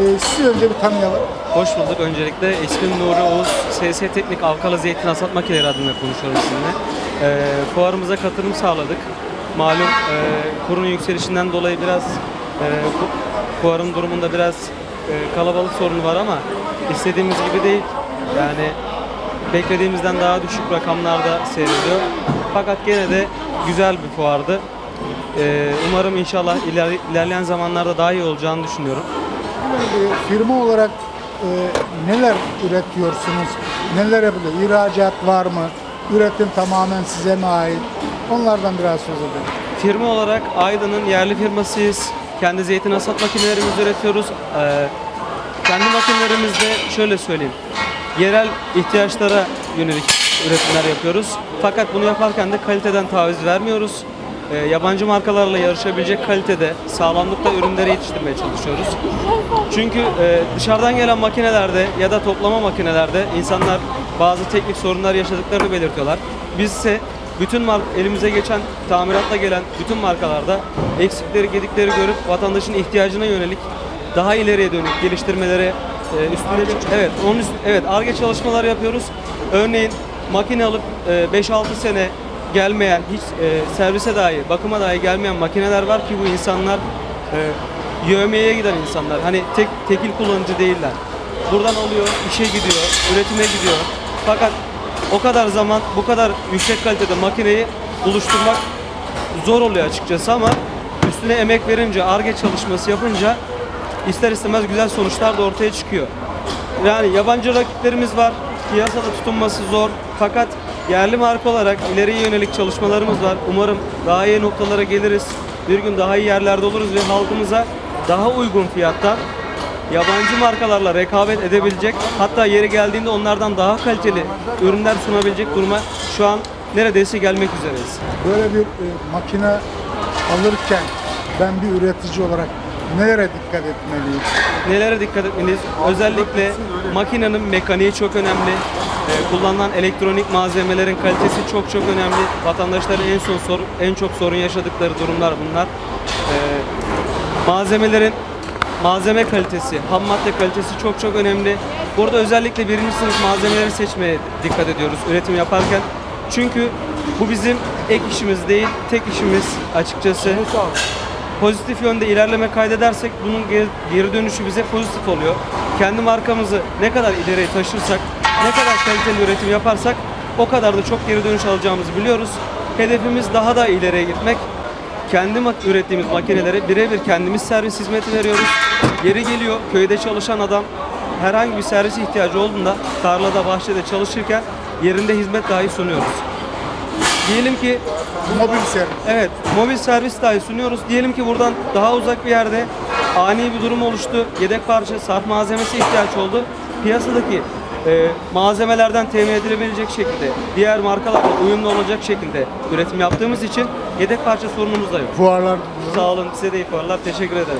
Ee, önce bir tanıyalım. Hoş bulduk. Öncelikle ismim Nuri Oğuz. SS Teknik Avkalı Zeytin Hasat Makineleri adına konuşuyorum sizinle. Ee, fuarımıza katılım sağladık. Malum e, kurun yükselişinden dolayı biraz e, bu- fuarın durumunda biraz e, kalabalık sorunu var ama istediğimiz gibi değil. Yani beklediğimizden daha düşük rakamlarda seyrediyor. Fakat gene de güzel bir fuardı. Ee, umarım inşallah iler- ilerleyen zamanlarda daha iyi olacağını düşünüyorum. Firma olarak e, neler üretiyorsunuz? Neler yapılıyor? İhracat var mı? Üretim tamamen size mi ait? Onlardan biraz söz edelim. Firma olarak Aydın'ın yerli firmasıyız. Kendi zeytin hasat makinelerimizi üretiyoruz. Ee, kendi makinelerimizde şöyle söyleyeyim. Yerel ihtiyaçlara yönelik üretimler yapıyoruz. Fakat bunu yaparken de kaliteden taviz vermiyoruz. Ee, yabancı markalarla yarışabilecek kalitede, sağlamlıkta ürünleri yetiştirmeye çalışıyoruz. Çünkü e, dışarıdan gelen makinelerde ya da toplama makinelerde insanlar bazı teknik sorunlar yaşadıklarını belirtiyorlar. Biz ise bütün mark elimize geçen tamiratla gelen bütün markalarda eksikleri, gedikleri görüp vatandaşın ihtiyacına yönelik daha ileriye dönük geliştirmelere e, üstünde evet onun üst, evet Arge çalışmalar yapıyoruz. Örneğin makine alıp e, 5-6 sene gelmeyen hiç e, servise dahi bakıma dahi gelmeyen makineler var ki bu insanlar e, yövmeye giden insanlar. Hani tek tekil kullanıcı değiller. Buradan alıyor, işe gidiyor, üretime gidiyor. Fakat o kadar zaman bu kadar yüksek kalitede makineyi buluşturmak zor oluyor açıkçası ama üstüne emek verince, ARGE çalışması yapınca ister istemez güzel sonuçlar da ortaya çıkıyor. Yani yabancı rakiplerimiz var. Piyasada tutunması zor. Fakat yerli marka olarak ileriye yönelik çalışmalarımız var. Umarım daha iyi noktalara geliriz. Bir gün daha iyi yerlerde oluruz ve halkımıza daha uygun fiyattan yabancı markalarla rekabet edebilecek hatta yeri geldiğinde onlardan daha kaliteli ürünler sunabilecek duruma şu an neredeyse gelmek üzereyiz. Böyle bir e, makine alırken ben bir üretici olarak nelere dikkat etmeliyim? Nelere dikkat etmeliyiz? Özellikle makinenin mekaniği çok önemli. Ee, kullanılan elektronik malzemelerin kalitesi çok çok önemli. Vatandaşların en son sor- en çok sorun yaşadıkları durumlar bunlar. Ee, malzemelerin malzeme kalitesi, ham madde kalitesi çok çok önemli. Burada özellikle birinci sınıf malzemeleri seçmeye dikkat ediyoruz üretim yaparken. Çünkü bu bizim ek işimiz değil, tek işimiz açıkçası pozitif yönde ilerleme kaydedersek bunun geri, dönüşü bize pozitif oluyor. Kendi markamızı ne kadar ileriye taşırsak, ne kadar kaliteli üretim yaparsak o kadar da çok geri dönüş alacağımızı biliyoruz. Hedefimiz daha da ileriye gitmek. Kendi ürettiğimiz makinelere birebir kendimiz servis hizmeti veriyoruz. Yeri geliyor köyde çalışan adam herhangi bir servis ihtiyacı olduğunda tarlada, bahçede çalışırken yerinde hizmet dahi sunuyoruz. Diyelim ki Mobil servis. Evet, mobil servis dahi sunuyoruz. Diyelim ki buradan daha uzak bir yerde ani bir durum oluştu. Yedek parça, sarf malzemesi ihtiyaç oldu. Piyasadaki e, malzemelerden temin edilebilecek şekilde, diğer markalarla uyumlu olacak şekilde üretim yaptığımız için yedek parça sorunumuz da yok. Fuarlar Sağ olun, size de iyi fuarlar. Teşekkür ederim.